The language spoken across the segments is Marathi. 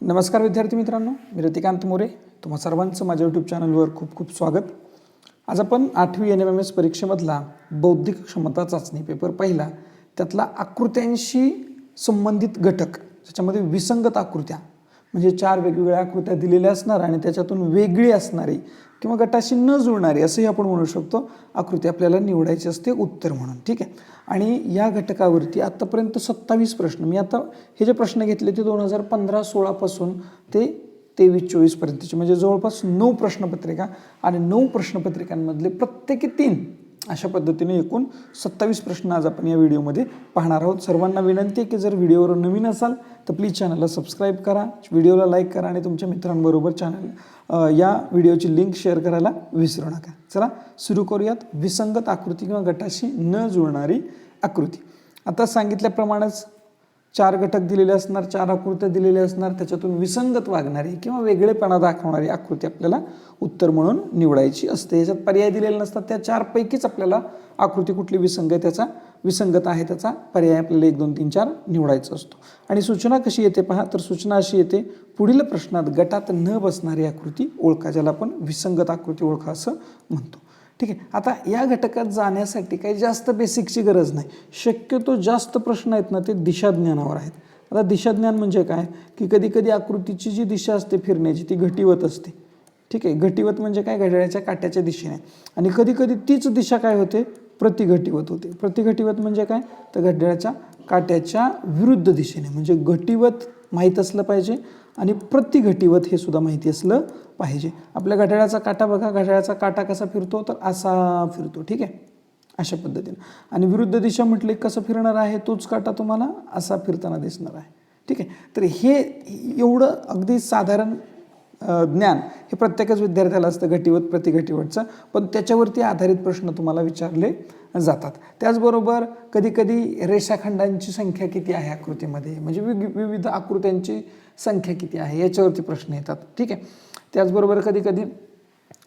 नमस्कार विद्यार्थी मित्रांनो मी रतिकांत मोरे. तुम्हा सर्वांचं माझ्या यूट्यूब चॅनलवर खूप खूप स्वागत. आज आपण आठवी एन एम एम एस परीक्षेमधला बौद्धिक क्षमता चाचणी पेपर पहिला. त्यातला आकृत्यांशी संबंधित घटक ज्याच्यामध्ये विसंगत आकृत्या म्हणजे चार वेगवेगळ्या आकृत्या दिलेल्या असणार आणि त्याच्यातून वेगळी असणारी किंवा गटाशी न जुळणारी असंही आपण म्हणू शकतो आकृती आपल्याला निवडायची असते उत्तर म्हणून. ठीक आहे? आणि या घटकावरती आत्तापर्यंत सत्तावीस प्रश्न मी आता हे जे प्रश्न घेतले ते दोन हजार पंधरा सोळापासून ते तेवीस चोवीसपर्यंतचे म्हणजे जवळपास नऊ प्रश्नपत्रिका आणि नऊ प्रश्नपत्रिकांमधले प्रत्येकी तीन अशा पद्धतीने एकूण सत्तावीस प्रश्न आज आपण या व्हिडिओमध्ये पाहणार आहोत. सर्वांना विनंती आहे की जर व्हिडिओवर नवीन असाल तर प्लीज चॅनलला सबस्क्राईब करा व्हिडिओला लाईक करा आणि तुमच्या मित्रांबरोबर चॅनल या व्हिडिओची लिंक शेअर करायला विसरू नका. चला सुरू करूयात. विसंगत आकृती किंवा गटाशी न जुळणारी आकृती. आता सांगितल्याप्रमाणेच चार घटक दिलेले असणार चार आकृत्या दिलेल्या असणार त्याच्यातून विसंगत वागणारी किंवा वेगळेपणा दाखवणारी आकृती आपल्याला उत्तर म्हणून निवडायची असते. याच्यात पर्याय दिलेले नसतात. त्या चारपैकीच आपल्याला आकृती कुठली विसंग आहे त्याचा विसंगत आहे त्याचा पर्याय आपल्याला एक दोन तीन चार निवडायचा असतो. आणि सूचना कशी येते पहा तर सूचना अशी येते पुढील प्रश्नात गटात न बसणारी आकृती ओळखा ज्याला आपण विसंगत आकृती ओळखा असं म्हणतो. ठीक आहे. आता या घटकात जाण्यासाठी काही जास्त बेसिकची गरज नाही. शक्यतो जास्त प्रश्न आहेत ना ते दिशाज्ञानावर आहेत. आता दिशाज्ञान म्हणजे काय? की कधी कधी आकृतीची जी दिशा असते फिरण्याची ती घटीवत असते. ठीक आहे. घटीवत म्हणजे काय? घड्याळाच्या काट्याच्या दिशेने. आणि कधी कधी तीच दिशा काय होते? प्रतिघटीवत होते. प्रतिघटीवत म्हणजे काय? तर घड्याळाच्या काट्याच्या विरुद्ध दिशेने. म्हणजे घटीवत माहीत असलं पाहिजे आणि प्रतिघटीवत हे सुद्धा माहिती असलं पाहिजे. आपल्या घड्याळाचा काटा बघा घड्याळाचा काटा कसा फिरतो तर असा फिरतो ठीक आहे? अशा पद्धतीनं. आणि विरुद्ध दिशा म्हटले कसं फिरणार आहे तोच काटा तुम्हाला असा फिरताना दिसणार आहे ठीक आहे? तर हे एवढं अगदी साधारण ज्ञान हे प्रत्येकच विद्यार्थ्याला असतं घटीवत प्रतिघटीवटचं पण त्याच्यावरती आधारित प्रश्न तुम्हाला विचारले जातात. त्याचबरोबर कधीकधी रेषाखंडांची संख्या किती आहे आकृतीमध्ये? म्हणजे विग विविध आकृत्यांची संख्या किती आहे? याच्यावरती प्रश्न येतात. ठीक आहे? त्याचबरोबर कधीकधी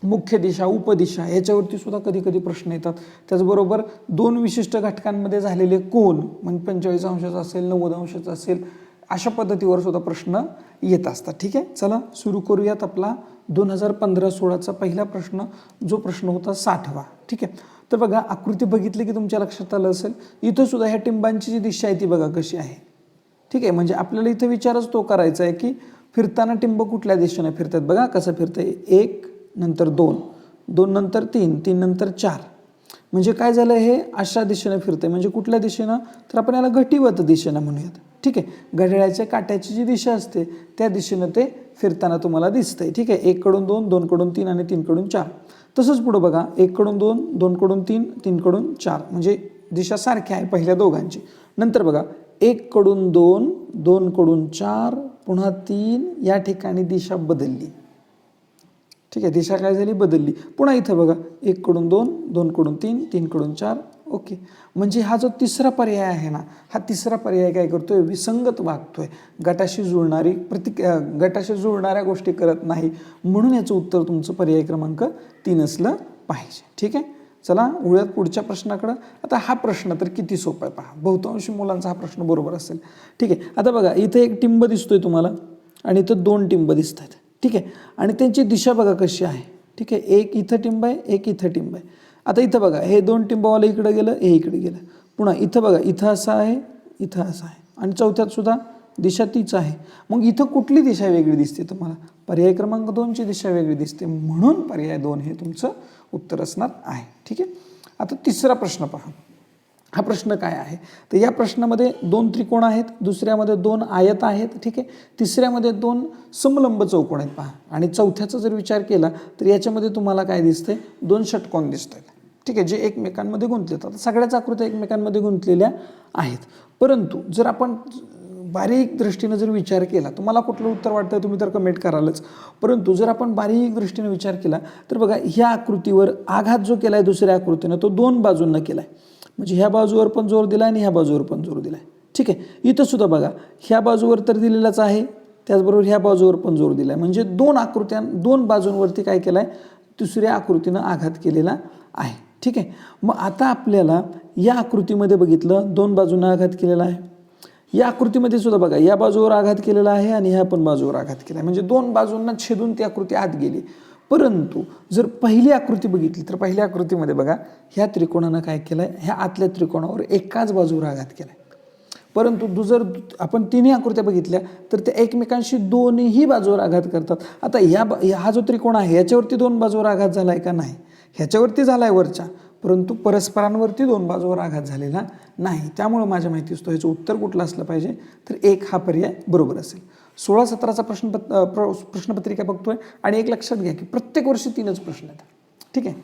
मुख्य दिशा उपदिशा याच्यावरती सुद्धा कधी कधी प्रश्न येतात. त्याचबरोबर दोन विशिष्ट घटकांमध्ये झालेले कोण म्हणजे पंचेचाळीस अंशाचा असेल नव्वद अंशाचा असेल अशा पद्धतीवर सुद्धा प्रश्न येत असतात. ठीक आहे? चला सुरू करूयात आपला दोन हजार पंधरा सोळाचा पहिला प्रश्न. जो प्रश्न होता साठवा. ठीक आहे? तर बघा आकृती बघितली की तुमच्या लक्षात आलं असेल इथं सुद्धा ह्या टिंबांची जी दिशा आहे ती बघा कशी आहे. ठीक आहे? म्हणजे आपल्याला इथं विचारच तो करायचा आहे की फिरताना टिंब कुठल्या दिशेने फिरतात? बघा कसं फिरतंय. एक नंतर दोन. दोन नंतर तीन तीन नंतर चार. म्हणजे काय झालं हे? अशा दिशेने फिरतंय. म्हणजे कुठल्या दिशेनं? तर आपण याला घटीवत दिशेनं म्हणूयात. ठीक आहे. घड्याळ्याच्या काट्याची जी दिशा असते त्या दिशेनं ते फिरताना तुम्हाला दिसतंय. ठीक आहे. एककडून दोन दोनकडून तीन आणि तीनकडून चार. तसंच पुढं बघा. एककडून दोन दोनकडून तीन तीनकडून चार. म्हणजे दिशा सारख्या आहे पहिल्या दोघांची. नंतर बघा. एककडून दोन दोनकडून चार पुन्हा तीन या ठिकाणी दिशा बदलली. ठीक आहे. दिशा काय झाली? बदलली. पुन्हा इथं बघा. एककडून दोन दोनकडून तीन तीनकडून चार ओके. म्हणजे हा जो तिसरा पर्याय आहे ना हा तिसरा पर्याय काय करतो आहे विसंगत वागतो आहे गटाशी जुळणारी प्रति गटाशी जुळणाऱ्या गोष्टी करत नाही म्हणून याचं उत्तर तुमचं पर्याय क्रमांक तीन असलं पाहिजे. ठीक आहे? चला उळ्यात पुढच्या प्रश्नाकडं. आता हा प्रश्न तर किती सोपा आहे पहा. बहुतांशी मुलांचा हा प्रश्न बरोबर असेल. ठीक आहे? आता बघा इथं एक टिंब दिसतोय तुम्हाला आणि इथं दोन टिंब दिसत आहेत ठीक आहे? आणि त्यांची दिशा बघा कशी आहे. ठीक आहे? एक इथं टिंब आहे एक इथं टिंब आहे. आता इथं बघा हे दोन टिंबवालं इकडं गेलं हे इकडे गेलं. पुन्हा इथं बघा इथं असं आहे इथं असं आहे. आणि चौथ्यात सुद्धा दिशा तीच आहे. मग इथं कुठली दिशा वेगळी दिसते तुम्हाला? पर्याय क्रमांक दोनची दिशा वेगळी दिसते. म्हणून पर्याय दोन हे तुमचं उत्तर असणार आहे. ठीक आहे? आता तिसरा प्रश्न पहा. हा प्रश्न काय आहे? तर या प्रश्नामध्ये दोन त्रिकोण आहेत दुसऱ्यामध्ये दोन आयत आहेत ठीक आहे? तिसऱ्यामध्ये दोन समलंब चौकोन आहेत पहा. आणि चौथ्याचा जर विचार केला तर याच्यामध्ये तुम्हाला काय दिसतंय? दोन षटकोन दिसत आहेत ठीक आहे? जे एकमेकांमध्ये गुंतले आता सगळ्याच आकृत्या एकमेकांमध्ये गुंतलेल्या आहेत. परंतु जर आपण बारीक दृष्टीनं जर विचार केला तुम्हाला कुठलं उत्तर वाटतं तुम्ही तर कमेंट करालच. परंतु जर आपण बारीक दृष्टीनं विचार केला तर बघा ह्या आकृतीवर आघात जो केला आहे दुसऱ्या आकृतीनं तो दोन बाजूंना केला आहे म्हणजे ह्या बाजूवर पण जोर दिला आणि ह्या बाजूवर पण जोर दिला आहे ठीक आहे? इथंसुद्धा बघा ह्या बाजूवर तर दिलेलाच आहे त्याचबरोबर ह्या बाजूवर पण जोर दिला आहे म्हणजे दोन आकृत्यां दोन बाजूंवरती काय केलं आहे दुसऱ्या आकृतीनं आघात केलेला आहे. ठीक आहे? मग आता आपल्याला या आकृतीमध्ये बघितलं दोन बाजूंना आघात केलेला आहे. या आकृतीमध्ये सुद्धा बघा या बाजूवर आघात केलेला आहे आणि ह्या पण बाजूवर आघात केला आहे म्हणजे दोन बाजूंना छेदून ती आकृती आत गेली. परंतु जर पहिली आकृती बघितली तर पहिल्या आकृतीमध्ये बघा ह्या त्रिकोणानं काय केलं आहे ह्या आतल्या त्रिकोणावर एकाच बाजूवर आघात केला आहे परंतु दु- जर आपण तिन्ही आकृत्या बघितल्या तर त्या एकमेकांशी दोन्ही बाजूवर आघात करतात. आता ह्या ब- हा जो त्रिकोण आहे याच्यावरती दोन बाजूवर आघात झाला आहे का नाही? ह्याच्यावरती झाला आहे वरच्या परंतु परस्परांवरती दोन बाजूवर आघात झालेला नाही. त्यामुळं माझ्या माहिती असतो ह्याचं उत्तर कुठलं असलं पाहिजे? तर एक हा पर्याय बरोबर असेल. सोळा सतराचा प्रश्न प्र प्रश्नपत्रिका बघतोय आणि एक लक्षात घ्या की प्रत्येक वर्षी तीनच प्रश्न येतात. ठीक आहे?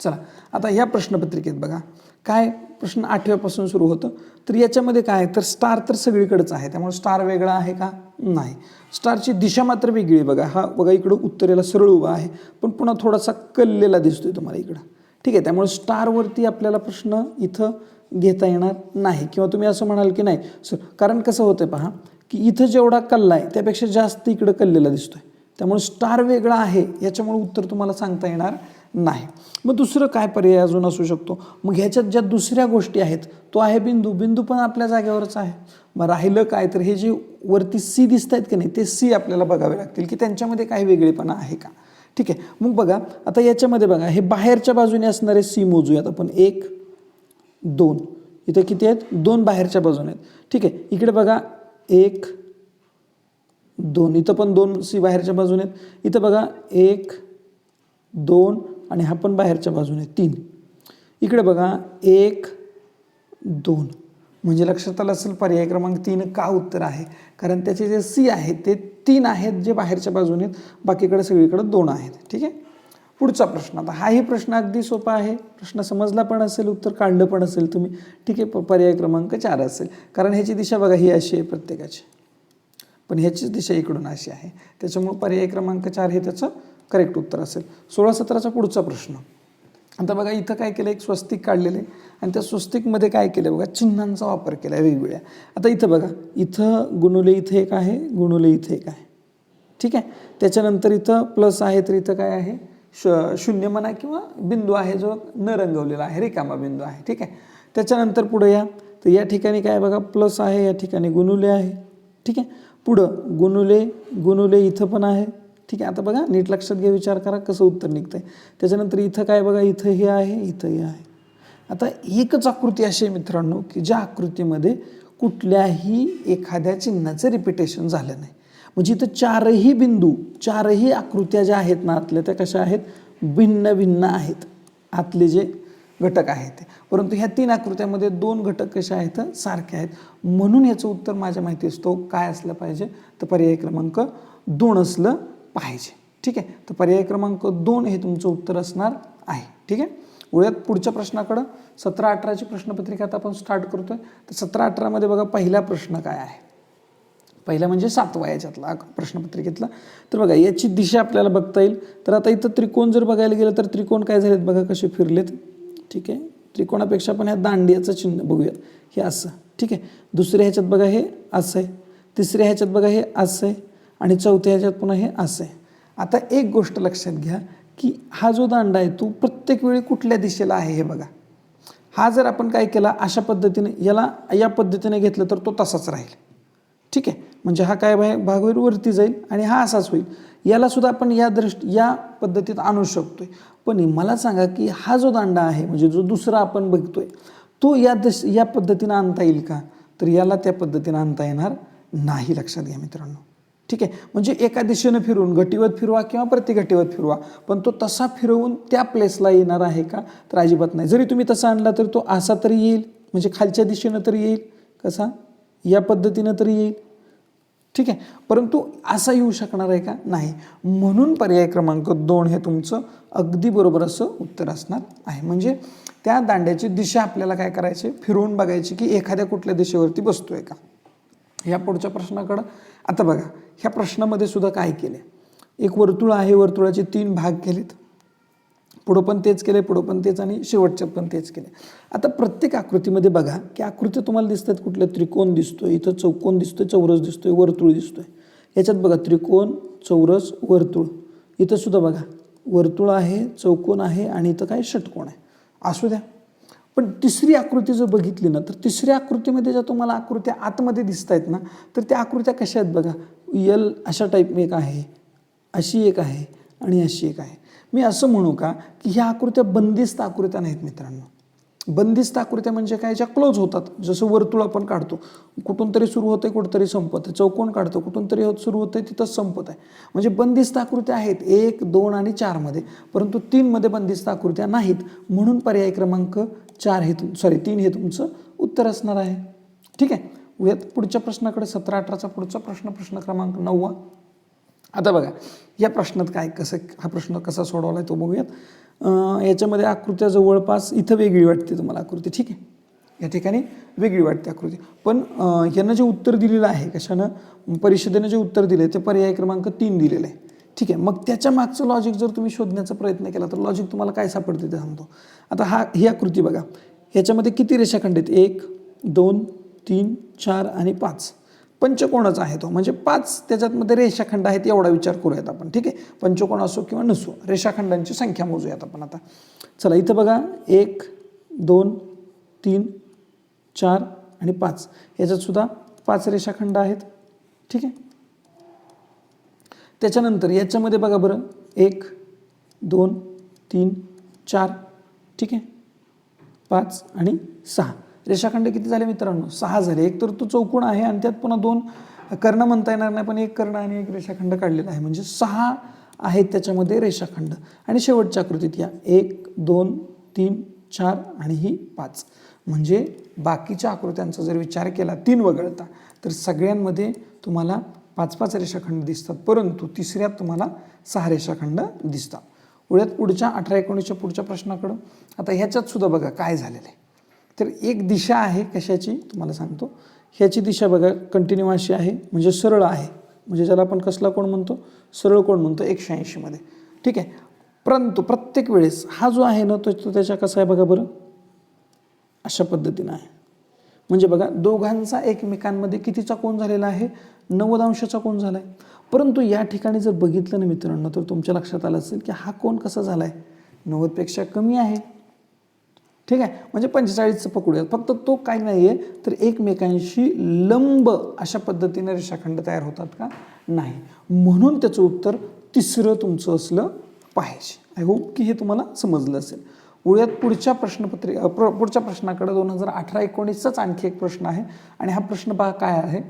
चला आता या प्रश्नपत्रिकेत बघा. काय प्रश्न आठव्यापासून सुरू होतं? तर याच्यामध्ये काय आहे? तर स्टार तर सगळीकडेच आहे. त्यामुळे स्टार वेगळा आहे का? नाही. स्टारची दिशा मात्र वेगळी आहे बघा. हा बघा इकडं उत्तरेला सरळ उभा आहे. पण पुन्हा थोडासा कललेला दिसतोय तुम्हाला इकडं. ठीक आहे? त्यामुळे स्टारवरती आपल्याला प्रश्न इथं घेता येणार नाही. किंवा तुम्ही असं म्हणाल की नाही. सर कारण कसं होतं पहा? की इथं जेवढा कल्ला आहे त्यापेक्षा जास्त इकडं कल्लेला दिसतोय. त्यामुळे स्टार वेगळा आहे याच्यामुळे उत्तर तुम्हाला सांगता येणार नाही. मग दुसरं काय पर्याय अजून असू शकतो? मग ह्याच्यात ज्या दुसऱ्या गोष्टी आहेत तो आहे बिंदू. बिंदू पण आपल्या जागेवरच आहे. मग राहिलं काय तर हे जे वरती सी दिसत आहेत की नाही ते सी आपल्याला बघावे लागतील की त्यांच्यामध्ये काही वेगळेपणा आहे का? ठीक आहे. मग बघा आता याच्यामध्ये बघा हे बाहेरच्या बाजूने असणारे सी मोजूयात आपण. एक दोन. इथं किती आहेत? दोन बाहेरच्या बाजूने आहेत. ठीक आहे. इकडे बघा एक दोन. इथं पण दोन सी बाहेरच्या बाजूने आहेत. इथं बघा एक दोन आणि हा पण बाहेरच्या बाजूने तीन. इकडे बघा एक दोन. म्हणजे लक्षात आलं असेल पर्याय क्रमांक तीन का उत्तर आहे? कारण त्याचे जे सी आहेत ते तीन आहेत जे बाहेरच्या बाजूने आहेत. बाकीकडे सगळीकडे दोन आहेत. ठीक आहे? पुढचा प्रश्न. आता हाही प्रश्न अगदी सोपा आहे. प्रश्न समजला पण असेल उत्तर काढलं पण असेल तुम्ही. ठीक आहे प- पर्याय क्रमांक चार असेल. कारण ह्याची दिशा बघा ही अशी आहे प्रत्येकाची. पण ह्याचीच दिशा इकडून अशी आहे. त्याच्यामुळे पर्याय क्रमांक चार हे त्याचं करेक्ट उत्तर असेल. सोळा सतराचा पुढचा प्रश्न. आता बघा इथं काय केलं एक स्वस्तिक काढलेलं आहे. आणि त्या स्वस्तिकमध्ये काय केलं बघा चिन्हांचा वापर केला आहे वेगवेगळ्या. आता इथं बघा इथं गुणुले इथं एक आहे गुणुले इथं एक आहे. ठीक आहे? त्याच्यानंतर इथं प्लस आहे तर इथं काय आहे? श शून्य म्हणा किंवा बिंदू आहे जो न रंगवलेला आहे रिकामा बिंदू आहे ठीक आहे? त्याच्यानंतर पुढे या. तर या ठिकाणी काय बघा प्लस आहे या ठिकाणी गुणुले आहे ठीक आहे? पुढं गुणुले गुणुले इथं पण आहे ठीक आहे? आता बघा नीट लक्षात घ्या विचार करा कसं उत्तर निघतंय. त्याच्यानंतर इथं काय बघा इथं हे आहे इथं हे आहे. आता एकच आकृती अशी आहे मित्रांनो की ज्या आकृतीमध्ये कुठल्याही एखाद्या चिन्हाचं रिपिटेशन झालं नाही. म्हणजे इथं चारही बिंदू चारही आकृत्या ज्या आहेत ना आतल्या त्या कशा आहेत? भिन्न भिन्न आहेत. आतले जे घटक आहेत. ते परंतु ह्या तीन आकृत्यामध्ये दोन घटक कसे आहेत? सारखे आहेत. म्हणून याचं उत्तर माझ्या माहिती असतो काय असलं पाहिजे? तर पर्याय क्रमांक दोन असलं पाहिजे. ठीक आहे? तर पर्याय क्रमांक दोन हे तुमचं उत्तर असणार आहे. ठीक आहे? वळूयात पुढच्या प्रश्नाकडं. सतरा अठराची प्रश्नपत्रिका आता आपण स्टार्ट करतोय. तर सतरा अठरामध्ये बघा पहिला प्रश्न काय आहे? पहिला म्हणजे सातवा याच्यातला प्रश्नपत्रिकेतला. तर बघा याची दिशा आपल्याला बघता येईल. तर आता इथं त्रिकोण जर बघायला गेलं तर त्रिकोण काय झालेत बघा कसे फिरलेत. ठीक आहे? त्रिकोणापेक्षा आपण ह्या दांडियाचं चिन्ह बघूयात. हे असं. ठीक आहे? दुसऱ्या ह्याच्यात बघा हे असं आहे. तिसऱ्या ह्याच्यात बघा हे असं आहे. आणि चौथ्या ह्याच्यात पुन्हा हे असं आहे. आता एक गोष्ट लक्षात घ्या की हा जो दांडा आहे तो प्रत्येक वेळी कुठल्या दिशेला आहे हे बघा. हा जर आपण काय केला अशा पद्धतीने याला या पद्धतीने घेतलं तर तो तसाच राहील. ठीक आहे? म्हणजे हा काय भाग होईल? वरती जाईल आणि हा असाच होईल. यालासुद्धा आपण या दृष्टी या पद्धतीत आणू शकतो आहे पण मला सांगा की हा जो दांडा आहे म्हणजे जो दुसरा आपण बघतो आहे तो या दश या पद्धतीनं आणता येईल का? तर याला त्या पद्धतीनं आणता येणार नाही लक्षात घ्या मित्रांनो. ठीक आहे? म्हणजे एका दिशेनं फिरून घटीवत फिरवा किंवा प्रतिघटीवत फिरवा पण तो तसा फिरवून त्या प्लेसला येणार आहे का? तर अजिबात नाही. जरी तुम्ही तसा आणला तरी तो असा तरी येईल म्हणजे खालच्या दिशेनं तरी येईल कसा? या पद्धतीनं तरी येईल. ठीक आहे? परंतु असा येऊ शकणार आहे का? नाही. म्हणून पर्याय क्रमांक दोन हे तुमचं अगदी बरोबर असं उत्तर असणार आहे. म्हणजे त्या दांड्याची दिशा आपल्याला काय करायची? फिरवून बघायची की एखाद्या कुठल्या दिशेवरती बसतो आहे का? या पुढच्या प्रश्नाकडं. आता बघा ह्या प्रश्नामध्ये सुद्धा काय केले एक वर्तुळ आहे वर्तुळाचे तीन भाग केलेत. पुढं पण तेच केले पुढं पण तेच आणि शेवटच्या पण तेच केले आता प्रत्येक आकृतीमध्ये बघा की आकृती तुम्हाला दिसतात कुठलं त्रिकोण दिसतोय इथं चौकोन दिसतोय चौरस दिसतोय वर्तुळ दिसतोय. याच्यात बघा त्रिकोण चौरस वर्तुळ. इथं सुद्धा बघा वर्तुळ आहे चौकोन आहे आणि इथं काय षटकोण आहे. असू द्या. पण तिसरी आकृती जर बघितली ना तर तिसऱ्या आकृतीमध्ये ज्या तुम्हाला आकृत्या आतमध्ये दिसत आहेत ना तर त्या आकृत्या कशा आहेत बघा. यल अशा टाईप एक आहे अशी एक आहे आणि अशी एक आहे. मी असं म्हणू का की ह्या आकृत्या बंदिस्त आकृत्या नाहीत मित्रांनो. बंदिस्त आकृत्या म्हणजे काय ज्या क्लोज होतात. जसं वर्तुळ आपण काढतो कुठून तरी सुरू होते कुठंतरी संपत आहे. चौकोन काढतो कुठून तरी होत सुरू होते तिथंच संपत आहे. म्हणजे बंदिस्त आकृत्या आहेत एक दोन आणि चारमध्ये परंतु तीनमध्ये बंदिस्त आकृत्या नाहीत. म्हणून पर्याय क्रमांक चार हे तुम सॉरी तीन हे तुमचं उत्तर असणार आहे. ठीक आहे? पुढच्या प्रश्नाकडे सतरा अठराचा पुढचा प्रश्न प्रश्न क्रमांक नववा. आता बघा या प्रश्नात काय कसं हा प्रश्न कसा सोडवला आहे तो बघूयात. याच्यामध्ये आकृत्या जवळपास इथं वेगळी वाटते तुम्हाला आकृती ठीक आहे? या ठिकाणी वेगळी वाटते आकृती. पण यांना जे उत्तर दिलेलं आहे कशानं? परिषदेनं जे उत्तर दिलं आहे ते पर्याय क्रमांक तीन दिलेलं आहे. ठीक आहे मग त्याच्या मागचं लॉजिक जर तुम्ही शोधण्याचा प्रयत्न केला तर लॉजिक तुम्हाला काय सापडते ते सांगतो. आता हा ही आकृती बघा ह्याच्यामध्ये किती रेषाखंड आहेत? एक दोन तीन चार आणि पाच. पंचकोणच आहे तो. म्हणजे पाच त्याच्यातमध्ये रेषाखंड आहेत एवढा विचार करूयात आपण. ठीक आहे? पंचकोण असो किंवा नसो रेषाखंडांची संख्या मोजूयात आपण आता. चला इथं बघा एक दोन तीन चार आणि पाच. याच्यातसुद्धा पाच रेषाखंड आहेत. ठीक आहे? त्याच्यानंतर याच्यामध्ये बघा बरं. एक दोन तीन चार. ठीक आहे? पाच आणि सहा. रेषाखंड किती झाले मित्रांनो? सहा झाले. एक तर तो चौकोन आहे आणि त्यात पुन्हा दोन कर्ण म्हणता येणार नाही पण एक कर्ण आणि एक रेषाखंड काढलेला आहे. म्हणजे सहा आहेत त्याच्यामध्ये रेषाखंड. आणि शेवटच्या आकृतीत या. एक दोन तीन चार आणि ही पाच. म्हणजे बाकीच्या आकृत्यांचा जर विचार केला तीन वगळता तर सगळ्यांमध्ये तुम्हाला पाच पाच रेषाखंड दिसतात परंतु तिसऱ्यात तुम्हाला सहा रेषाखंड दिसतात. पुढ्यात पुढच्या अठरा एकोणीसच्या पुढच्या प्रश्नाकडं. आता ह्याच्यात सुद्धा बघा काय झालेलं आहे. तर एक दिशा आहे कशाची? तुम्हाला सांगतो. ह्याची दिशा बघा कंटिन्यू अशी आहे म्हणजे सरळ आहे. म्हणजे ज्याला आपण कसला कोण म्हणतो? सरळ कोण म्हणतो? एकशे ऐंशीमध्ये ठीक आहे? परंतु प्रत्येक वेळेस हा जो आहे ना तो तो त्याच्या कसा आहे बघा बरं? अशा पद्धतीनं आहे. म्हणजे बघा दोघांचा एकमेकांमध्ये कितीचा कोण झालेला आहे? नव्वद अंशाचा कोण झाला आहे परंतु या ठिकाणी जर बघितलं ना मित्रांनो तर तुमच्या लक्षात आलं असेल की हा कोण कसा झाला आहे नव्वदपेक्षा कमी आहे. ठीक आहे? म्हणजे पंचेचाळीसचं पकडूयात. फक्त तो काय नाही आहे तर एकमेकांशी लंब अशा पद्धतीने रेषाखंड तयार होतात का? नाही. म्हणून त्याचं उत्तर तिसरं तुमचं असलं पाहिजे. आय होप की हे तुम्हाला समजलं असेल. उळ्यात पुढच्या प्रश्नपत्रि प्र पुढच्या प्रश्नाकडे. दोन हजार अठरा एकोणीसचाच आणखी एक प्रश्न आहे. आणि हा प्रश्न पहा काय आहे?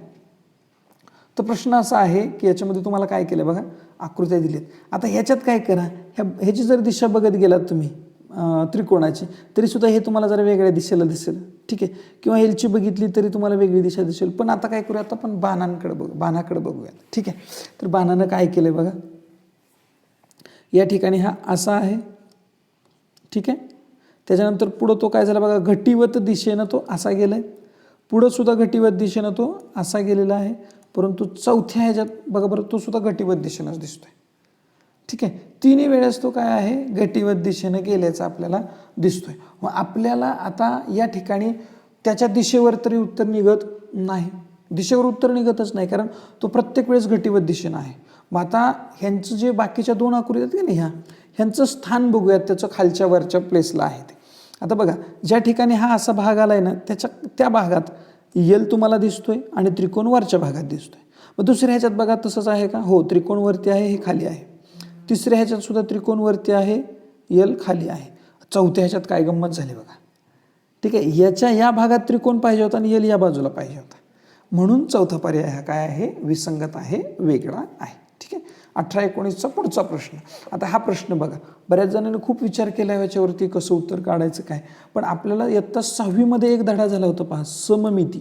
तर प्रश्न असा आहे की याच्यामध्ये तुम्हाला काय केलं बघा? आकृत्या दिलीत. आता ह्याच्यात काय करा? ह्या ह्याची जर दिशा बघत गेलात तुम्ही त्रिकोणाची. तरीसुद्धा हे तुम्हाला जरा वेगळ्या दिशेला दिसेल. ठीक आहे? किंवा ह्याची बघितली तरी तुम्हाला वेगळी दिशा दिसेल. पण आता काय करूया आता आपण? बाणांकडे बघू बाणाकडे बघूयात. ठीक आहे? तर बाणानं काय केलं बघा? या ठिकाणी हा असा आहे. ठीक आहे? त्याच्यानंतर पुढं तो काय झाला बघा? घटीवत दिशेनं तो असा गेलाय. पुढं सुद्धा घटीवत दिशेनं तो असा गेलेला आहे. परंतु चौथ्या ह्याच्यात बघा बरं तो सुद्धा घटीवत दिशेनंच दिसतोय. ठीक आहे? तिन्ही वेळेस तो काय आहे? घटीवत दिशेनं गेल्याचा आपल्याला दिसतोय. मग आपल्याला आता या ठिकाणी त्याच्या दिशेवर तरी उत्तर निघत नाही. दिशेवर उत्तर निघतच नाही कारण तो प्रत्येक वेळेस घटीवत दिशेनं आहे. मग आता ह्यांचं जे बाकीच्या दोन आकृती आहेत की नाही ह्या? ह्यांचं स्थान बघूयात त्याचं खालच्या वरच्या प्लेसला आहे ते. आता बघा ज्या ठिकाणी हा असा भाग आला आहे ना त्याच्या त्या भागात यल तुम्हाला दिसतोय आणि त्रिकोण वरच्या भागात दिसतोय. मग दुसऱ्या ह्याच्यात बघा तसंच आहे का? हो त्रिकोण वरती आहे हे खाली आहे. तिसऱ्या ह्याच्यात सुद्धा त्रिकोण वरती आहे यल खाली आहे. चौथ्या ह्याच्यात काय गंमत झाली बघा. ठीक आहे याच्या या भागात त्रिकोण पाहिजे होता आणि यल या बाजूला पाहिजे होता. म्हणून चौथा पर्याय हा काय आहे? विसंगत आहे वेगळा आहे. ठीक आहे? अठरा एकोणीसचा पुढचा प्रश्न. आता हा प्रश्न बघा. बऱ्याच जणांनी खूप विचार केला याच्यावरती कसं उत्तर काढायचं काय. पण आपल्याला इयत्ता सहावीमध्ये एक धडा झाला होता पहा सममिती.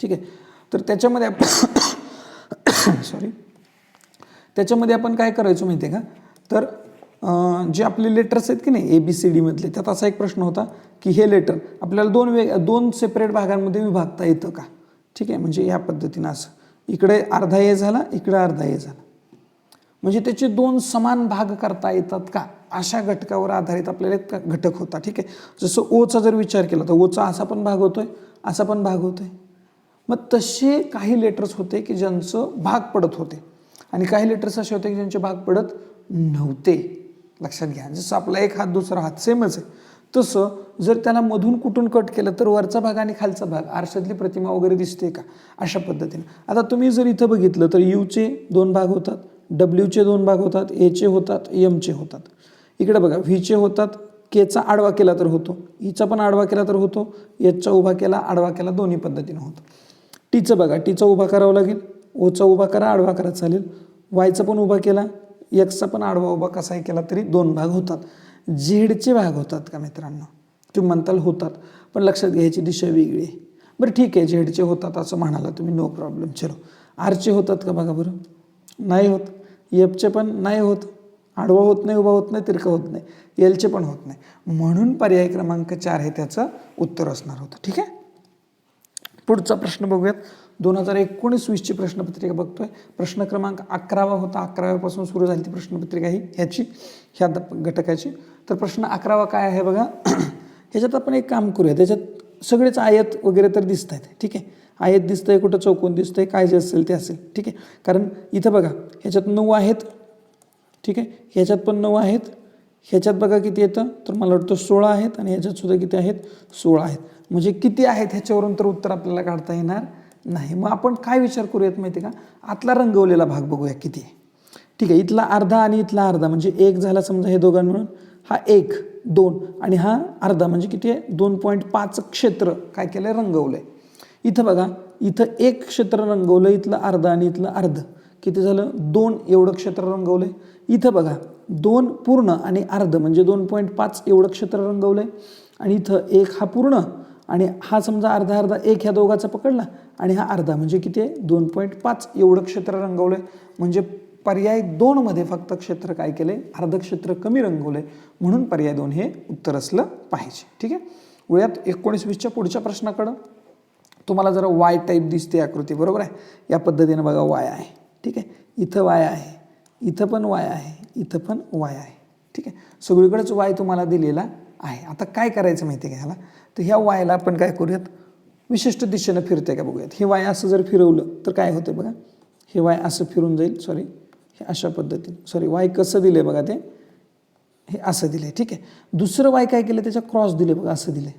ठीक आहे? तर त्याच्यामध्ये आपण सॉरी त्याच्यामध्ये आपण काय करायचो माहिती आहे का? तर जे आपले लेटर्स आहेत की नाही ए बी सी डीमधले त्यात असा एक प्रश्न होता की हे लेटर आपल्याला दोन वेग दोन सेपरेट भागांमध्ये विभागता येतं का? ठीक आहे म्हणजे या पद्धतीनं असं. इकडे अर्धा ए झाला इकडे अर्धा ए झाला. म्हणजे त्याचे दोन समान भाग करता येतात का? अशा घटकावर आधारित आपल्याला एक घटक होता ठीक आहे? जसं ओचा जर विचार केला तर ओचा असा पण भाग होतोय असा पण भाग होतोय. मग तसे काही लेटर्स होते की ज्यांचं भाग पडत होते. आणि काही लेटर्स असे होते की ज्यांचे भाग पडत नव्हते. लक्षात घ्या. जसं आपला एक हात दुसरा हात सेमच आहे. तसं जर त्याला मधून कुठून कट केलं तर वरचा भाग आणि खालचा भाग आरशातली प्रतिमा वगैरे दिसते का? अशा पद्धतीने. आता तुम्ही जर इथं बघितलं तर यूचे दोन भाग होतात डब्ल्यूचे दोन भाग होतात एचे होतात एमचे होतात. इकडे बघा व्हीचे होतात केचा आडवा केला तर होतो e ईचा पण आडवा केला तर होतो एचचा उभा केला आडवा केला दोन्ही पद्धतीनं होतो. टीचं बघा टीचा उभा करावा लागेल. ओचा उभा करा आडवा करा चालेल. वायचा पण उभा केला एक्सचा पण आडवा उभा कसाही केला तरी दोन भाग होतात. झेडचे भाग होतात का मित्रांनो? तुम्ही म्हणताल होतात पण लक्षात घ्यायची दिशा वेगळी आहे. बरं ठीक आहे झेडचे होतात असं म्हणाला तुम्ही नो प्रॉब्लेम चलो. आरचे होतात का बघा बरं? नाही होत. एफचे पण नाही होत. आडवा होत नाही उभा होत नाही तिरका होत नाही. एलचे पण होत नाही. म्हणून पर्याय क्रमांक चार हे त्याचं उत्तर असणार होतं. ठीक आहे? पुढचा प्रश्न बघूयात. दोन हजार एकोणीस वीसची प्रश्नपत्रिका बघतोय. प्रश्न क्रमांक अकरावा होता. अकराव्यापासून सुरू झाली ती प्रश्नपत्रिका ही ह्याची ह्या द- घटकाची. तर प्रश्न अकरावा काय आहे बघा? ह्याच्यात आपण एक काम करूया. त्याच्यात सगळेच आयत वगैरे तर दिसत आहेत ठीक आहे? आयत दिसतंय कुठं चौकोन दिसतंय काय जे असेल ते असेल. ठीक आहे? कारण इथं बघा ह्याच्यात नऊ आहेत. ठीक आहे? ह्याच्यात पण नऊ आहेत. ह्याच्यात बघा किती येतं? तर मला वाटतं सोळा आहेत आणि ह्याच्यात सुद्धा किती आहेत? सोळा आहेत. म्हणजे किती आहेत ह्याच्यावरून तर उत्तर आपल्याला काढता येणार? नाही. मग आपण काय विचार करूयात माहिती आहे का? आतला रंगवलेला भाग बघूया किती. आहे ठीक आहे इथला अर्धा आणि इथला अर्धा. म्हणजे एक झाला समजा हे दोघां मिळून हा एक दोन आणि हा अर्धा. म्हणजे किती आहे? दोन पॉईंट पाच क्षेत्र काय केलं आहे रंगवलं आहे इथं बघा इथं एक क्षेत्र रंगवलं इथलं अर्धा आणि इथलं अर्ध. किती झालं? दोन एवढं क्षेत्र रंगवलं आहे इथं बघा दोन पूर्ण आणि अर्ध. म्हणजे दोन पॉईंट पाच एवढं क्षेत्र रंगवलं आहे आणि इथं एक हा पूर्ण आणि हा समजा अर्धा अर्धा एक ह्या दोघाचा पकडला. आणि हा अर्धा म्हणजे किती आहे? दोन पॉईंट पाच. एवढं क्षेत्र रंगवलं आहे म्हणजे पर्याय दोनमध्ये फक्त क्षेत्र काय केलं आहे अर्ध क्षेत्र कमी रंगवलं आहे म्हणून पर्याय दोन हे उत्तर असलं पाहिजे. ठीक आहे? वळ्यात एकोणीस वीसच्या पुढच्या प्रश्नाकडं. तुम्हाला जरा वाय टाईप दिसते आकृती बरोबर आहे? या पद्धतीनं बघा वाय आहे. ठीक आहे? इथं वाय आहे. इथं पण वाय आहे. इथं पण वाय आहे. ठीक आहे? सगळीकडेच वाय तुम्हाला दिलेला आहे. आता काय करायचं माहिती आहे का ह्याला? तर ह्या वायला आपण काय करूयात? विशिष्ट दिशेनं फिरते का बघूयात. हे वाय असं जर फिरवलं तर काय होतं बघा? हे वाय असं फिरून जाईल सॉरी हे अशा पद्धतीने सॉरी वाय कसं दिलं बघा ते? हे असं दिलं ठीक आहे. दुसरं वाय काय केलं त्याच्या क्रॉस दिले बघा असं दिले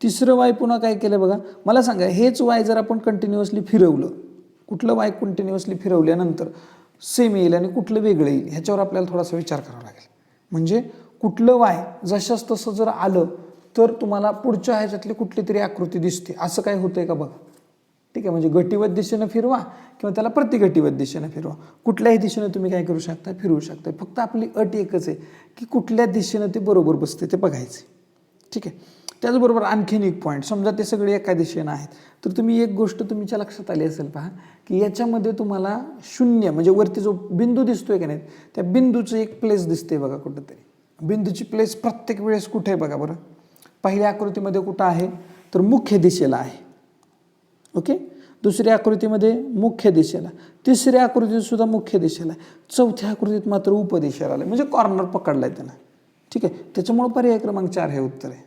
तिसरं वाय पुन्हा काय केलं बघा? मला सांगा हेच वाय जर आपण कंटिन्युअसली फिरवलं कुठलं वाय कंटिन्युअसली फिरवल्यानंतर सेम येईल आणि कुठलं वेगळं येईल? ह्याच्यावर आपल्याला थोडासा विचार करावा लागेल. म्हणजे कुठलं वाय जशाच तसं जर आलं तर तुम्हाला पुढच्या ह्याच्यातली कुठली तरी आकृती दिसते. असं काय होतं आहे का बघा? ठीक आहे म्हणजे गटीवत दिशेनं फिरवा किंवा त्याला प्रतिगटीवत दिशेनं फिरवा. कुठल्याही दिशेनं तुम्ही काय करू शकता? फिरवू शकता. फक्त आपली अट एकच आहे की कुठल्या दिशेनं ते बरोबर बसते ते बघायचे. ठीक आहे? त्याचबरोबर आणखीन एक पॉईंट समजा ते सगळे एका दिशेनं आहेत. तर तुम्ही एक गोष्ट तुमच्या लक्षात आली असेल पहा की याच्यामध्ये तुम्हाला शून्य म्हणजे वरती जो बिंदू दिसतोय का नाही त्या बिंदूचं एक प्लेस दिसते बघा कुठंतरी. बिंदूची प्लेस प्रत्येक वेळेस कुठे आहे बघा बरं? पहिल्या आकृतीमध्ये कुठं आहे? तर मुख्य दिशेला आहे. ओके? दुसऱ्या आकृतीमध्ये मुख्य दिशेला. तिसऱ्या आकृतीत सुद्धा मुख्य दिशेला आहे. चौथ्या आकृतीत मात्र उपदिशेला आलं म्हणजे कॉर्नर पकडला आहे त्यानं. ठीक आहे? त्याच्यामुळं पर्याय क्रमांक चार हे उत्तर आहे.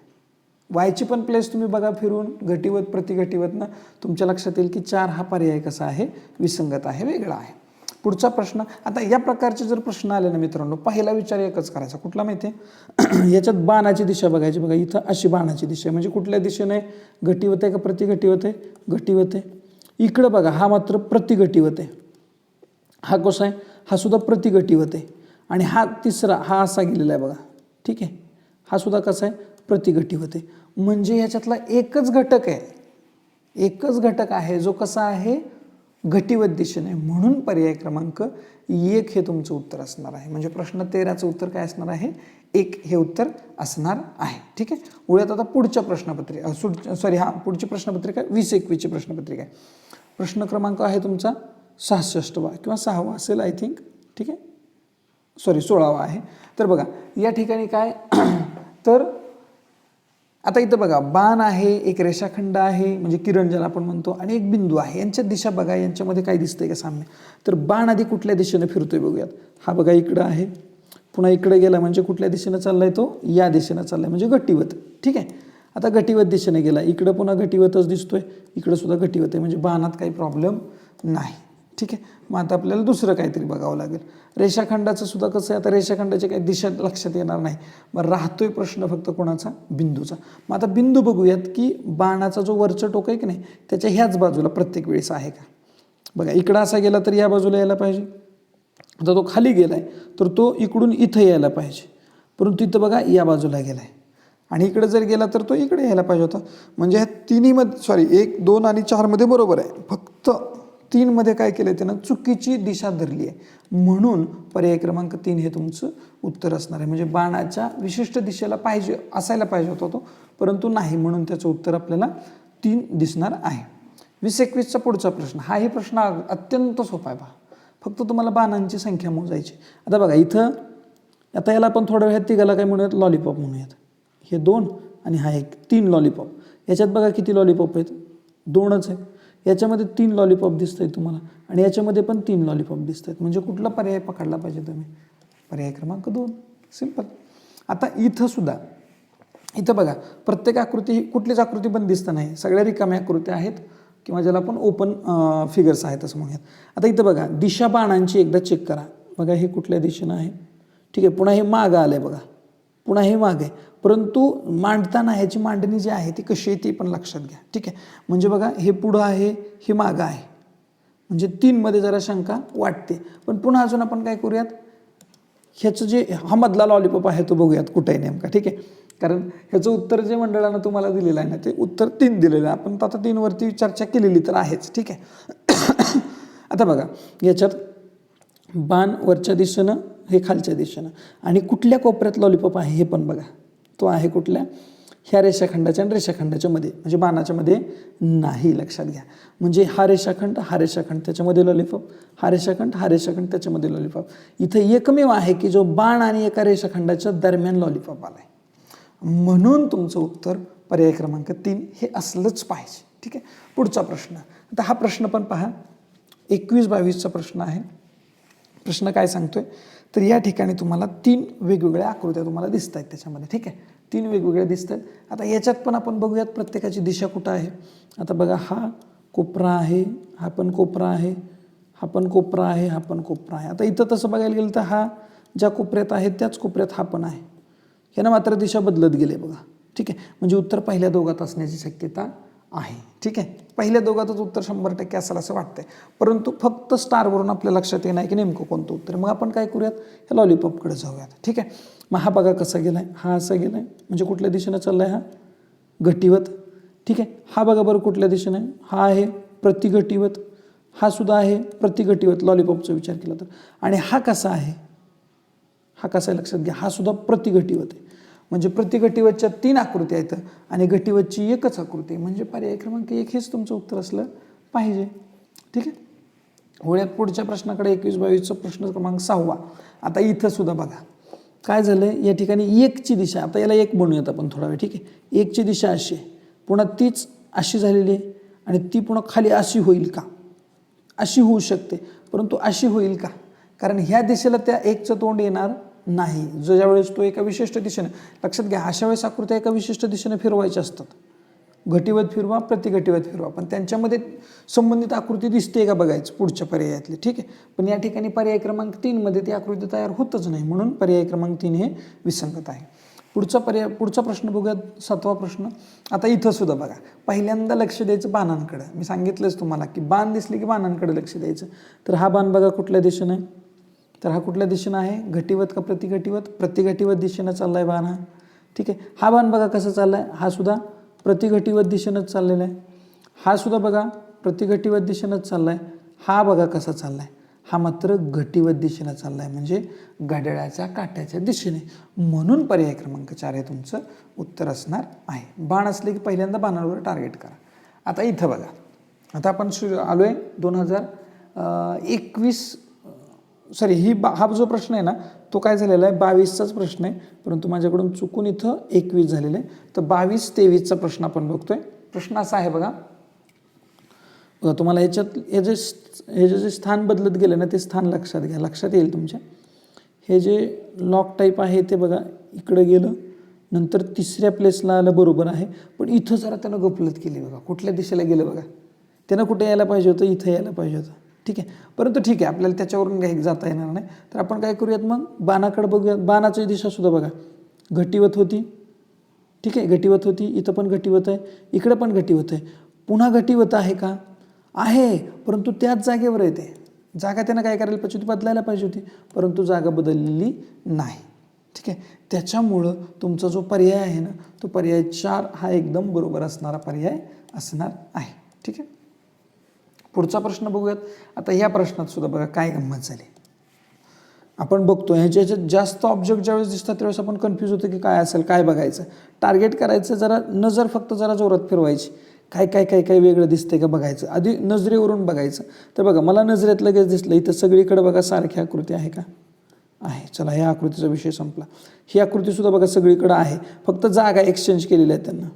वायची पण प्लेस तुम्ही बघा फिरून. घटीवत प्रतिघटीवतनं तुमच्या लक्षात येईल की चार हा पर्याय कसा आहे? विसंगत आहे वेगळा आहे. पुढचा प्रश्न. आता या प्रकारचे जर प्रश्न आले ना मित्रांनो पहिला विचार एकच करायचा. कुठला माहिती आहे? याच्यात बाणाची दिशा बघायची बघा. इथं अशी बाणाची दिशा आहे. म्हणजे कुठल्या दिशेने घटीवत आहे का प्रतिघटीवत आहे? घटीवत आहे. इकडं बघा हा मात्र प्रतिघटीवत आहे. हा कसा आहे. हा सुद्धा प्रतिघटीवत आहे. आणि हा तिसरा हा असा गेलेला आहे बघा. ठीक आहे? हा सुद्धा कसा आहे? प्रतिघटीवत आहे. म्हणजे ह्याच्यातला एकच घटक आहे. एकच घटक आहे जो कसा आहे? घटीवत दिशेने. म्हणून पर्याय क्रमांक एक हे तुमचं उत्तर असणार आहे. म्हणजे प्रश्न तेराचं उत्तर काय असणार आहे? एक हे उत्तर असणार आहे. ठीक आहे? उद्यात आता पुढच्या प्रश्नपत्रिका सॉरी हा पुढची प्रश्नपत्रिका वीस एकवीसची प्रश्नपत्रिका आहे. प्रश्न क्रमांक आहे तुमचा सहासष्टवा किंवा सहावा असेल आय थिंक ठीक आहे? सॉरी सोळावा आहे. तर बघा या ठिकाणी काय? तर आता इथं बघा बाण आहे एक रेषाखंड आहे म्हणजे किरण ज्याला आपण म्हणतो आणि एक बिंदू आहे. यांच्या दिशा बघा यांच्यामध्ये काय दिसतंय का साम्य तर बाण आधी कुठल्या दिशेनं फिरतोय बघूयात. हा बघा इकडं आहे. पुन्हा इकडे गेला म्हणजे कुठल्या दिशेनं चाललाय तो? या दिशेनं चाललाय म्हणजे गटीवत. ठीक आहे? आता गटीवत दिशेने गेला. इकडं पुन्हा गटिवतच दिसतोय. इकडं सुद्धा गटीवत आहे म्हणजे बाणात काही प्रॉब्लेम नाही. ठीक आहे. मग आता आपल्याला दुसरं काहीतरी बघावं लागेल. रेषाखंडाचं सुद्धा कसं आहे? आता रेषाखंडाची काही दिशा लक्षात येणार नाही. मग राहतोय प्रश्न फक्त कोणाचा? बिंदूचा. मग आता बिंदू बघूयात की बाणाचा जो वरचं टोक आहे की नाही? त्याच्या ह्याच बाजूला प्रत्येक वेळेस आहे का? बघा इकडं असा गेला तर या बाजूला यायला पाहिजे. आता तो खाली गेला आहे तर तो इकडून इथं यायला पाहिजे. परंतु इथं बघा या बाजूला गेला आहे आणि इकडे जर गेला तर तो इकडे यायला पाहिजे होता. म्हणजे ह्या तिन्हीमध्ये सॉरी एक दोन आणि चारमध्ये बरोबर आहे. फक्त तीनमध्ये काय केलं त्यानं? चुकीची दिशा धरली आहे. म्हणून पर्याय क्रमांक तीन हे तुमचं उत्तर असणार आहे. म्हणजे बाणाच्या विशिष्ट दिशेला पाहिजे असायला पाहिजे होता तो परंतु नाही म्हणून त्याचं उत्तर आपल्याला तीन दिसणार आहे. वीस एकवीसचा पुढचा प्रश्न. हाही प्रश्न अत्यंत सोपा आहे पहा फक्त तुम्हाला बाणांची संख्या मोजायची आता बघा इथं आता याला आपण थोड्या वेळात तिघाला काय म्हणूयात? लॉलीपॉप म्हणूयात. हे दोन आणि हा एक. तीन लॉलीपॉप याच्यात बघा किती लॉलीपॉप आहेत? दोनच आहे याच्यामध्ये तीन लॉलीपॉप दिसत आहे तुम्हाला. आणि याच्यामध्ये पण तीन लॉलीपॉप दिसत आहेत म्हणजे कुठला पर्याय पकडला पाहिजे तुम्ही? पर्याय क्रमांक दोन. सिंपल आता इथंसुद्धा इथं बघा प्रत्येक आकृती ही कुठलीच आकृती पण दिसत नाही. सगळ्या रिकाम्या आकृत्या आहेत किंवा ज्याला आपण ओपन फिगर्स आहेत असं म्हणूयात. आता इथं बघा दिशा बाणांची एकदा चेक करा. बघा हे कुठल्या दिशेनं आहे? ठीक आहे पुन्हा हे मागं आलं आहे बघा. पुन्हा हे माग आहे. परंतु मांडताना ह्याची मांडणी जी आहे ती कशी आहे ती पण लक्षात घ्या. ठीक आहे? म्हणजे बघा हे पुढं आहे हे मागं आहे. म्हणजे तीनमध्ये जरा शंका वाटते. पण पुन्हा अजून आपण काय करूयात? ह्याचं जे हा मधला लॉलीपॉप आहे तो बघूयात कुठे आहे नेमका. ठीक आहे? कारण ह्याचं उत्तर जे मंडळानं तुम्हाला दिलेलं आहे ना ते उत्तर तीन दिलेलं आहे. आपण आता तीनवरती चर्चा केलेली तर आहेच. ठीक आहे? आता बघा याच्यात बाण वरच्या दिशेनं हे खालच्या दिशेनं. आणि कुठल्या कोपऱ्यात लॉलीपॉप आहे हे पण बघा. तो आहे कुठल्या? ह्या रेषाखंडाच्या आणि रेषाखंडाच्या मध्ये. म्हणजे बाणाच्या मध्ये नाही लक्षात घ्या. म्हणजे हा रेषाखंड हा रेषाखंड त्याच्यामध्ये लॉलीपॉप हा रेषाखंड हा रेषाखंड त्याच्यामध्ये लॉलीपॉप इथं एकमेव आहे की जो बाण आणि एका रेषाखंडाच्या दरम्यान लॉलीपॉप आलाय. म्हणून तुमचं उत्तर पर्याय क्रमांक तीन हे असलंच पाहिजे. ठीक आहे? पुढचा प्रश्न. आता हा प्रश्न पण पहा. एकवीस बावीसचा प्रश्न आहे. प्रश्न काय सांगतोय? तर या ठिकाणी तुम्हाला तीन वेगवेगळ्या आकृत्या तुम्हाला दिसत आहेत त्याच्यामध्ये ठीक आहे? तीन वेगवेगळ्या दिसत आहेत. आता याच्यात पण आपण बघूयात प्रत्येकाची दिशा कुठं आहे. आता बघा हा कोपरा आहे हा पण कोपरा आहे हा पण कोपरा आहे हा पण कोपरा आहे. आता इथं तसं बघायला गेलं तर हा ज्या कोपऱ्यात आहे त्याच कोपऱ्यात हा पण आहे. ह्यानं मात्र दिशा बदलत गेले बघा ठीक आहे? म्हणजे उत्तर पहिल्या दोघात असण्याची शक्यता आहे ठीक आहे? पहिल्या दोघातच उत्तर शंभर टक्के असेल असं वाटतंय. परंतु फक्त स्टारवरून आपल्या लक्षात येणार की नेमकं कोणतं उत्तर मग आपण काय करूयात? ह्या लॉलीपॉपकडे जाऊयात. ठीक आहे? मग हा बघा कसा गेला आहे हा असा आहे म्हणजे कुठल्या दिशेनं आहे हा? घटीवत ठीक आहे? हा बघा बरं कुठल्या दिशेने आहे? हा आहे प्रतिघटीवत हा सुद्धा आहे प्रतिघटीवत लॉलीपॉपचा विचार केला तर. आणि हा कसा आहे? हा कसा आहे? लक्षात घ्या. हा सुद्धा प्रतिघटीवत आहे. म्हणजे प्रति प्रतिघटीवतच्या तीन आकृत्या आहेत आणि घटीवतची एकच आकृती. आहे म्हणजे पर्याय क्रमांक एक हेच तुमचं उत्तर असलं पाहिजे. ठीक आहे? होळ्यात पुढच्या प्रश्नाकडे एकवीस बावीसचा प्रश्न क्रमांक सहावा. आता इथं सुद्धा बघा. काय झालं या ठिकाणी एकची दिशा. आता याला एक बनवूयात आपण थोडा वेळ. ठीक आहे? एकची दिशा अशी आहे. पुन्हा तीच अशी झालेली आहे आणि ती पुन्हा खाली अशी होईल का? अशी होऊ शकते. परंतु अशी होईल का? कारण ह्या दिशेला त्या एकचं तोंड येणार नाही. जो ज्यावेळेस तो एका विशिष्ट दिशेने लक्षात घ्या अशा वेळेस आकृत्या एका विशिष्ट दिशेने फिरवायच्या असतात. घटीवत फिरवा प्रतिघटीवत फिरवा. पण त्यांच्यामध्ये संबंधित आकृती दिसते का बघायचं? पुढच्या पर्यायातली. ठीक आहे? पण या ठिकाणी पर्याय क्रमांक तीनमध्ये ती आकृती तयार होतच नाही. म्हणून पर्याय क्रमांक तीन हे विसंगत आहे. पुढचा पर्याय पुढचा प्रश्न बघूयात. सातवा प्रश्न. आता इथं सुद्धा बघा. पहिल्यांदा लक्ष द्यायचं बाणांकडं. मी सांगितलंच तुम्हाला की बाण दिसले की बाणांकडे लक्ष द्यायचं. तर हा बाण बघा कुठल्या दिशेने? आहे? तर हा कुठल्या दिशेनं आहे? घटीवत का प्रतिघटीवत? प्रतिघटीवत दिशेनं चालला आहे बाण हा ठीक आहे. हा बाण बघा कसं आहे हा सुद्धा प्रतिघटीवत दिशेनंच चाललेला आहे. हा सुद्धा बघा प्रतिघटीवत दिशेनंच चालला आहे हा बघा कसा चालला आहे हा मात्र घटीवत दिशेनं आहे म्हणजे घड्याळाच्या काट्याच्या दिशेने. म्हणून पर्याय क्रमांक चार हे तुमचं उत्तर असणार आहे. बाण असले की पहिल्यांदा बाणांवर टार्गेट करा. आता इथं बघा. आता आपण सु आलो आहे दोन हजार एकवीस सॉरी ही बा हा जो प्रश्न आहे ना तो काय झालेला आहे? बावीसचाच प्रश्न आहे. परंतु माझ्याकडून चुकून इथं एकवीस झालेलं आहे. तर बावीस तेवीसचा प्रश्न आपण बघतोय. प्रश्न असा आहे बघा. बघा तुम्हाला ह्याच्यात हे जे हे जे जे स्थान बदलत गेलं ना ते स्थान लक्षात घ्या. लक्षात येईल तुमच्या. हे जे लॉक टाईप आहे ते बघा इकडं गेलं. नंतर तिसऱ्या प्लेसला आलं बरोबर आहे. पण इथं जरा त्यानं गफलत केली बघा. कुठल्या दिशेला गेलं बघा. त्यानं कुठे यायला पाहिजे होतं? इथं यायला पाहिजे होतं. ठीक आहे. परंतु ठीक आहे आपल्याला त्याच्यावरून काही जाता येणार नाही. तर आपण काय करूयात मग? बाणाकडे बघूयात. बाणाची दिशासुद्धा बघा. घटीवत होती. ठीक आहे घटीवत होती. इथं पण घटीवत आहे. इकडं पण घटीवत आहे. पुन्हा घटीवत आहे का? आहे. परंतु त्याच जागेवर येते जागा त्यानं काय करायला पाहिजे होती? बदलायला पाहिजे होती. परंतु जागा बदललेली नाही. ठीक आहे. त्याच्यामुळं तुमचा जो पर्याय आहे ना तो पर्याय चार हा एकदम बरोबर असणारा पर्याय असणार आहे. ठीक आहे? पुढचा प्रश्न बघूयात. आता या प्रश्नात सुद्धा बघा काय गंमत झाली. आपण बघतो ह्याच्या ह्याच्यात जास्त ऑब्जेक्ट ज्यावेळेस दिसतात त्यावेळेस आपण कन्फ्यूज होतो की काय असेल काय बघायचं. टार्गेट करायचं जरा नजर फक्त जरा जोरात फिरवायची. काय काय काय काय वेगळं दिसतंय का बघायचं. आधी नजरेवरून बघायचं. तर बघा मला नजरेत लगेच दिसलं इथं सगळीकडे बघा सारखी आकृती आहे का? आहे. चला ह्या आकृतीचा विषय संपला. ही आकृतीसुद्धा बघा सगळीकडं आहे. फक्त जागा एक्सचेंज केलेल्या आहेत त्यांना.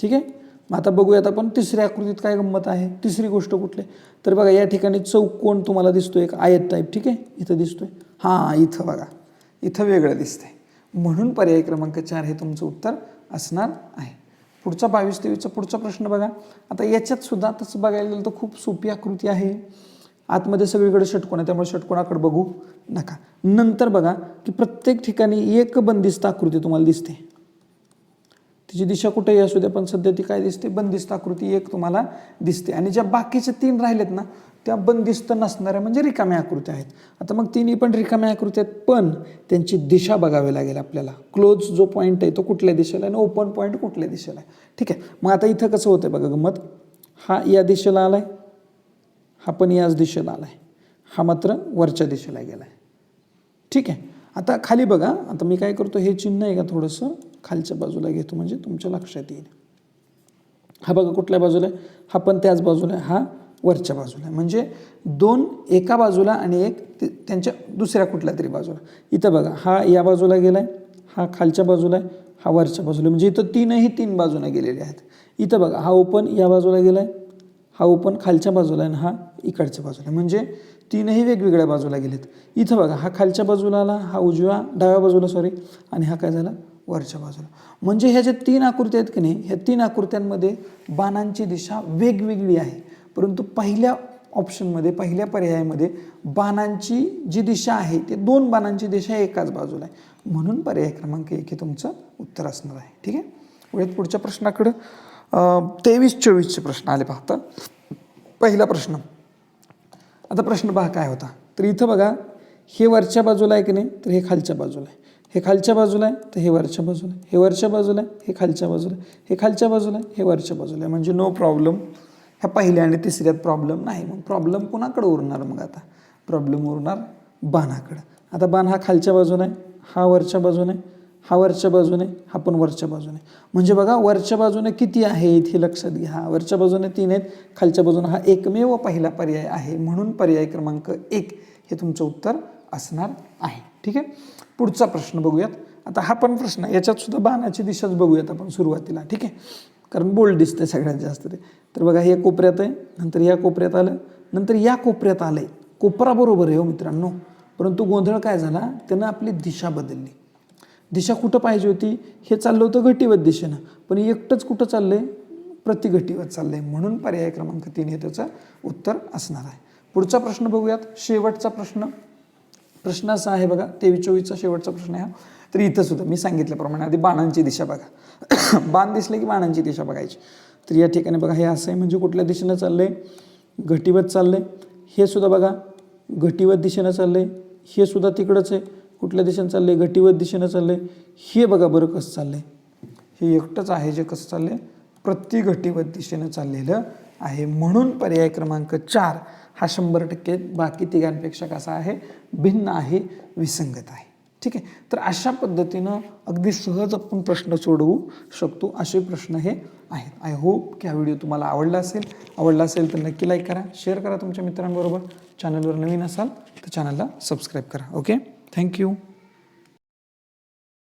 ठीक आहे? मग आता बघूयात आपण तिसऱ्या आकृतीत काय गंमत आहे तिसरी गोष्ट कुठली? तर बघा या ठिकाणी चौकोन तुम्हाला दिसतो एक आयत टाईप ठीक आहे? इथं दिसतोय. हां इथं बघा. इथं वेगळं दिसतंय. म्हणून पर्याय क्रमांक चार हे तुमचं उत्तर असणार आहे. पुढचा बावीस तेवीसचा पुढचा प्रश्न बघा. आता याच्यात सुद्धा तसं बघायला गेलं तर खूप सोपी आकृती आहे. आतमध्ये सगळीकडे षटकोन आहे त्यामुळे षटकोणाकडे बघू नका. नंतर बघा की प्रत्येक ठिकाणी एक बंदिस्त आकृती तुम्हाला दिसते. तिची दिशा कुठेही असू द्या पण सध्या ती काय दिसते? बंदिस्त आकृती एक तुम्हाला दिसते. आणि ज्या बाकीच्या तीन राहिलेत ना त्या बंदिस्त नसणाऱ्या म्हणजे रिकाम्या आकृत्या आहेत. आता मग तिन्ही पण रिकाम्या आकृत्या आहेत पण त्यांची दिशा बघावी लागेल आपल्याला. क्लोज जो पॉईंट आहे तो कुठल्या दिशेला आहे आणि ओपन पॉईंट कुठल्या दिशेला आहे. ठीक आहे मग आता इथं कसं होतं बघा गंमत. हा या दिशेला आला आहे हा पण याच दिशेला आला आहे हा मात्र वरच्या दिशेला गेला आहे ठीक आहे आता खाली बघा. आता मी काय करतो हे चिन्ह आहे का थोडंसं? खालच्या बाजूला घेतो म्हणजे तुमच्या लक्षात येईल. हा बघा कुठल्या बाजूला आहे? हा पण त्याच बाजूला आहे. हा वरच्या बाजूला आहे. म्हणजे दोन एका बाजूला आणि एक ते- त्यांच्या दुसऱ्या कुठल्या तरी बाजूला. इथं बघा हा या बाजूला गेला आहे हा खालच्या बाजूला आहे हा वरच्या बाजूला आहे. म्हणजे इथं तीनही तीन बाजूने गेलेले आहेत. इथं बघा हा ओपन या बाजूला गेला आहे हा ओपन खालच्या बाजूला आहे आणि हा इकडच्या बाजूला आहे. म्हणजे तीनही वेगवेगळ्या बाजूला गेलेत. इथं बघा हा खालच्या बाजूला आला हा उजव्या डाव्या बाजूला सॉरी आणि हा काय झाला? वरच्या बाजूला. म्हणजे ह्या ज्या तीन आकृत्या आहेत की नाही ह्या तीन आकृत्यांमध्ये बाणांची दिशा वेगवेगळी आहे. परंतु पहिल्या ऑप्शनमध्ये पहिल्या पर्यायामध्ये बाणांची जी दिशा आहे ते दोन बाणांची दिशा एकाच बाजूला आहे. म्हणून पर्याय क्रमांक एक हे तुमचं उत्तर असणार आहे. ठीक आहे? वेळेत पुढच्या प्रश्नाकडं. तेवीस चोवीसचे प्रश्न आले पाहता पहिला प्रश्न. आता प्रश्न पहा काय होता. तर इथं बघा हे वरच्या बाजूला आहे की नाही तर हे खालच्या बाजूला आहे. हे खालच्या बाजूला आहे तर हे वरच्या बाजूला आहे. हे वरच्या बाजूला आहे हे खालच्या बाजूला आहे. हे खालच्या बाजूला आहे हे वरच्या बाजूला आहे. म्हणजे नो प्रॉब्लेम ह्या पहिल्या आणि तिसऱ्यात प्रॉब्लेम नाही. मग प्रॉब्लेम कोणाकडे उरणार मग आता? प्रॉब्लेम उरणार बाणाकडं. आता बाण हा खालच्या बाजूने आहे हा वरच्या बाजूने आहे, हा वरच्या बाजूने हा पण वरच्या बाजूने म्हणजे बघा वरच्या बाजूने किती आहेत हे लक्षात घ्या. वरच्या बाजूने तीन आहेत खालच्या बाजूने हा एकमेव पहिला पर्याय आहे. म्हणून पर्याय क्रमांक एक हे तुमचं उत्तर असणार आहे. ठीक आहे? पुढचा प्रश्न बघूयात. आता हा पण प्रश्न याच्यात सुद्धा बाणाची दिशाच बघूयात आपण सुरुवातीला ठीक आहे? कारण बोल्ड दिसतंय सगळ्यात जास्त ते. तर बघा हे कोपऱ्यात आहे नंतर या कोपऱ्यात आलं नंतर या कोपऱ्यात आलंय. कोपरा बरोबर आहे हो मित्रांनो. परंतु गोंधळ काय झाला? त्यानं आपली दिशा बदलली. दिशा कुठं पाहिजे होती? हे चाललं होतं घटीवत दिशेनं. पण एकटंच कुठं चाललंय? प्रतिघटीवत चाललंय. म्हणून पर्याय क्रमांक तीन हे त्याचं उत्तर असणार आहे. पुढचा प्रश्न बघूयात. शेवटचा प्रश्न. प्रश्न असा आहे बघा तेवीस चोवीसचा शेवटचा प्रश्न आहे तर इथं सुद्धा मी सांगितल्याप्रमाणे आधी बाणांची दिशा बघा. बाण दिसले की बाणांची दिशा बघायची. तर या ठिकाणी बघा हे असं आहे म्हणजे कुठल्या दिशेनं चाललंय? घटीवत चाललंय. हे सुद्धा बघा घटीवत दिशेनं चाललंय. हे सुद्धा तिकडंच आहे. कुठल्या दिशेनं चाललंय? घटीवत दिशेनं चाललंय. हे बघा बरं कसं चाललंय. हे एकटंच आहे जे कसं चाललंय. प्रतिघटीवत दिशेनं चाललेलं आहे. म्हणून पर्याय क्रमांक चार हा शंभर टक्के बाकी तिघांपेक्षा कसा आहे? भिन्न आहे विसंगत आहे. ठीक आहे? तर अशा पद्धतीनं अगदी सहज आपण प्रश्न सोडवू शकतो असे प्रश्न हे आहेत. आय होप की हा व्हिडिओ तुम्हाला आवडला असेल. आवडला असेल तर नक्की लाईक करा शेअर करा तुमच्या मित्रांबरोबर. चॅनलवर नवीन असाल तर चॅनलला सबस्क्राईब करा. Okay thank you